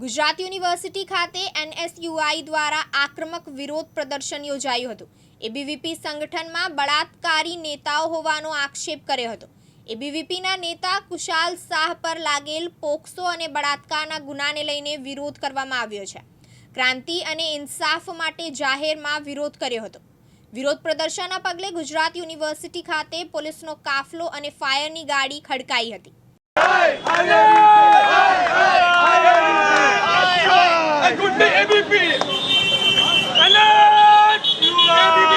Gujarat university ખાતે NSUI દ્વારા આક્રમક વિરોધ પ્રદર્શન યોજાયું હતું. એબીવીપી સંગઠનમાં બળાત્કારી નેતાઓ હોવાનો આક્ષેપ કર્યો હતો. એબીવીપીના નેતા કુશાલ શાહ પર લાગેલ પોક્સો અને બળાત્કારના ગુનાને લઈને વિરોધ કરવામાં આવ્યો છે. ક્રાંતિ અને ઇન્સાફ માટે જાહેરમાં વિરોધ કર્યો હતો. વિરોધ પ્રદર્શનના પગલે ગુજરાત યુનિવર્સિટી ખાતે પોલીસનો કાફલો અને ફાયરની ગાડી ખડકાઈ હતી. good day, MVP. Alert! You are.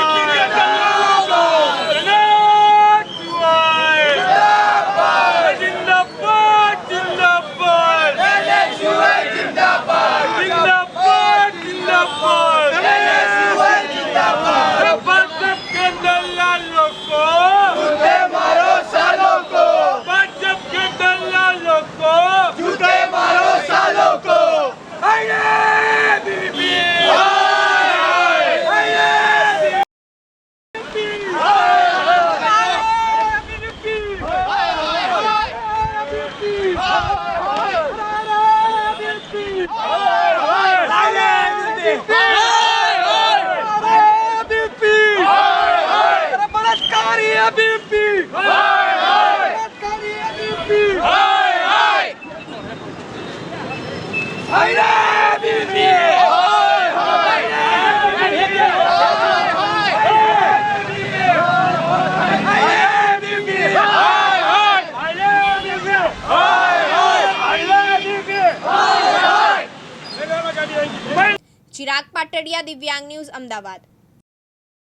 You are. Chirag Patadia દિવ્યાંગ ન્યૂઝ અમદાવાદ